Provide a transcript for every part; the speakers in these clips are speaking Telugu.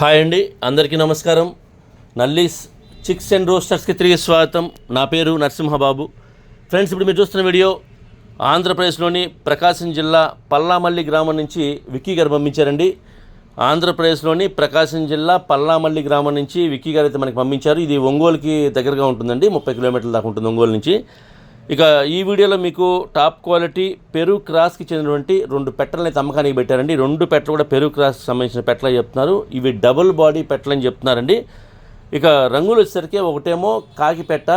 హాయ్ అండి అందరికీ నమస్కారం. నల్లీస్ చిక్స్ అండ్ రోస్టర్స్కి తిరిగి స్వాగతం. నా పేరు నరసింహబాబు. ఫ్రెండ్స్ ఇప్పుడు మీరు చూస్తున్న వీడియో ఆంధ్రప్రదేశ్లోని ప్రకాశం జిల్లా పల్లామల్లి గ్రామం నుంచి విక్కీ గారు పంపించారండి. ఆంధ్రప్రదేశ్లోని ప్రకాశం జిల్లా పల్లామల్లి గ్రామం నుంచి విక్కీ గారు అయితే మనకి పంపించారు. ఇది ఒంగోలుకి దగ్గరగా ఉంటుందండి. ముప్పై కిలోమీటర్ల దాకా ఉంటుంది ఒంగోలు నుంచి. ఇక ఈ వీడియోలో మీకు టాప్ క్వాలిటీ పెరు క్రాస్కి చెందినటువంటి రెండు పెట్టలని తమ్మకానికి అమ్మకానికి పెట్టారండి. రెండు పెట్టలు కూడా పెరు క్రాస్కి సంబంధించిన పెట్టలు చెప్తున్నారు. ఇవి డబుల్ బాడీ పెట్టలని చెప్తున్నారండి. ఇక రంగులు వచ్చేసరికి ఒకటేమో కాకి పెట్ట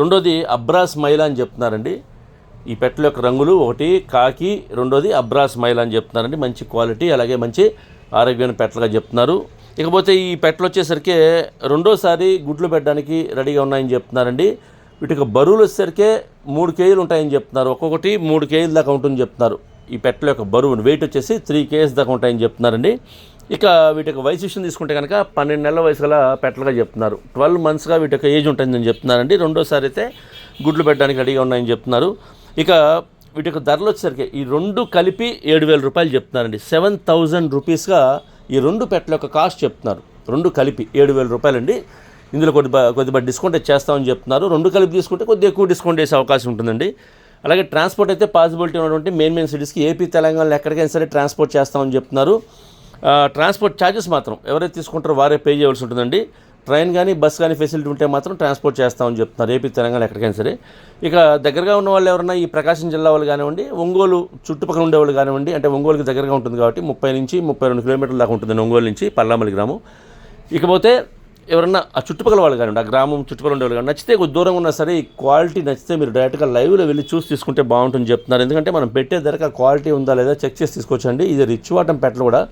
రెండోది అబ్రాస్ మైలా అని చెప్తున్నారండి. ఈ పెట్టల యొక్క రంగులు ఒకటి కాకి రెండోది అబ్రాస్ మైలా అని చెప్తున్నారండి. మంచి క్వాలిటీ అలాగే మంచి ఆరోగ్యమైన పెట్టలుగా చెప్తున్నారు. ఇకపోతే ఈ పెట్టలు వచ్చేసరికి రెండోసారి గుడ్లు పెట్టడానికి రెడీగా ఉన్నాయని చెప్తున్నారండి. వీటికి బరువులు వచ్చేసరికి మూడు కేజీలు ఉంటాయని చెప్తున్నారు. ఒక్కొక్కటి మూడు కేజీల దాకా ఉంటుందని చెప్తున్నారు. ఈ పెట్టల యొక్క బరువు వెయిట్ వచ్చేసి త్రీ కేజీస్ దాకా ఉంటాయని చెప్తున్నారండి. ఇక వీటికి యొక్క వయసు విషయం తీసుకుంటే కనుక పన్నెండు నెలల వయసు గల పెట్టలుగా చెప్తున్నారు. ట్వెల్వ్ మంత్స్గా వీటి యొక్క ఏజ్ ఉంటుందని చెప్తున్నారండి. రెండోసారి అయితే గుడ్లు పెట్టడానికి రెడీగా ఉన్నాయని చెప్తున్నారు. ఇక వీటి యొక్క ధరలు వచ్చేసరికి ఈ రెండు కలిపి ఏడు వేల రూపాయలు చెప్తున్నారండి. సెవెన్ థౌజండ్ రూపీస్గా ఈ రెండు పెట్టల యొక్క కాస్ట్ చెప్తున్నారు. రెండు కలిపి ఏడు వేల రూపాయలండి. ఇందులో కొద్ది కొద్దిగా డిస్కౌంట్ చేస్తామని చెప్తున్నారు. రెండు కలిపి తీసుకుంటే కొద్దిగా ఎక్కువ డిస్కౌంట్ చేసే అవకాశం ఉంటుందండి. అలాగే ట్రాన్స్పోర్ట్ అయితే పాసిబిలిటీ ఉన్నటువంటి మెయిన్ మెయిన్ సిటీస్కి ఏపీ తెలంగాణలో ఎక్కడికైనా సరే ట్రాన్స్పోర్ట్ చేస్తామని చెప్తున్నారు. ట్రాన్స్పోర్ట్ ఛార్జెస్ మాత్రం ఎవరైతే తీసుకుంటారో వారే పే చేయవలసి ఉంటుందండి. ట్రైన్ కానీ బస్ కానీ ఫెసిలిటీ ఉంటే మాత్రం ట్రాన్స్పోర్ట్ చేస్తామని చెప్తున్నారు. ఏపీ తెలంగాణ ఎక్కడికైనా సరే. ఇక దగ్గరగా ఉన్న వాళ్ళు ఎవరైనా ఈ ప్రకాశం జిల్లా వాళ్ళు కానివ్వండి ఒంగోలు చుట్టుపక్కల ఉండేవాళ్ళు కానివ్వండి అంటే ఒంగోలుకి దగ్గరగా ఉంటుంది కాబట్టి ముప్పై నుంచి ముప్పై రెండు కిలోమీటర్ల దాకా ఉంటుంది ఒంగోలు నుంచి పల్లామల్లి గ్రామం. ఇకపోతే ఎవరన్నా ఆ చుట్టుపక్కల వాళ్ళు కానివ్వండి ఆ గ్రామం చుట్టుపక్కల ఉండే వాళ్ళు కానీ నచ్చితే కొద్ది దూరంగా ఉన్నా సరే ఈ క్వాలిటీ నచ్చితే మీరు డైరెక్ట్గా లైవ్లో వెళ్ళి చూసి తీసుకుంటే బాగుంటుంది చెప్తున్నారు. ఎందుకంటే మనం పెట్టే ధరకు ఆ క్వాలిటీ ఉందా లేదా చెక్ చేసి తీసుకొచ్చండి. ఇది రిచ్ వాటం పెట్టలు కూడా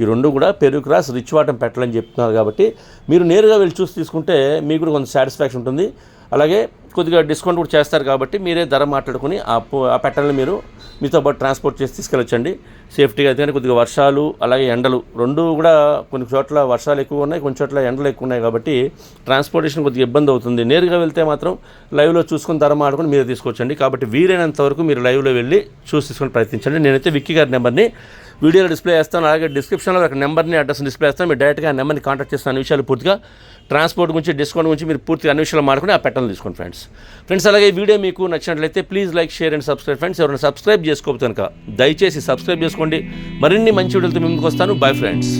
ఈ రెండు కూడా పెరుగు క్రాస్ రిచ్ వాటం పెట్టలని చెప్తున్నారు కాబట్టి మీరు నేరుగా వెళ్ళి చూసి తీసుకుంటే మీకు కూడా కొంత సాటిస్ఫాక్షన్ ఉంటుంది. అలాగే కొద్దిగా డిస్కౌంట్ కూడా చేస్తారు కాబట్టి మీరే ధర మాట్లాడుకుని ఆ ఆ పెట్టలను మీరు మీతో పాటు ట్రాన్స్పోర్ట్ చేసి తీసుకెళ్ళొచ్చండి. సేఫ్టీగా అయితే కొద్దిగా వర్షాలు అలాగే ఎండలు రెండు కూడా కొన్ని చోట్ల వర్షాలు ఎక్కువ ఉన్నాయి కొన్ని చోట్ల ఎండలు ఎక్కువ ఉన్నాయి కాబట్టి ట్రాన్స్పోర్టేషన్ కొద్దిగా ఇబ్బంది అవుతుంది. నేరుగా వెళ్తే మాత్రం లైవ్లో చూసుకుని ధర మాట్లాడుకుని మీరే తీసుకొచ్చండి కాబట్టి వీలైనంత వరకు మీరు లైవ్లో వెళ్ళి చూసి తీసుకొని ప్రయత్నించండి. నేనైతే విక్కీ గారి నెంబర్ని వీడియోలో డిస్ప్లే చేస్తాను అలాగే డిస్క్రిప్షన్లో ఒక నెంబర్ని అడ్రస్ డిస్ప్లే చేస్తాను మీరు డైరెక్ట్గా ఆ నెంబర్ని కాంటాక్ట్ చేస్తాను అన్ని విషయాలు పూర్తిగా ట్రాన్స్పోర్ట్ గురించి డిస్కౌంట్ గురించి మీరు పూర్తిగా అన్ని విషయాలు మాట్లాడుకుని ఆ పెట్టలు తీసుకోండి ఫ్రెండ్స్. ఫ్రెండ్స్ అలాగే ఈ వీడియో మీకు నచ్చినట్లయితే please like share and subscribe. Friends ఎవరైనా సబ్స్క్రైబ్ చేసుకోకపోతే కనుక దయచేసి సబ్స్క్రైబ్ చేసుకోండి. మరిన్ని మంచి వీడియోలతో మీ ముందుకు వస్తాను. Bye friends.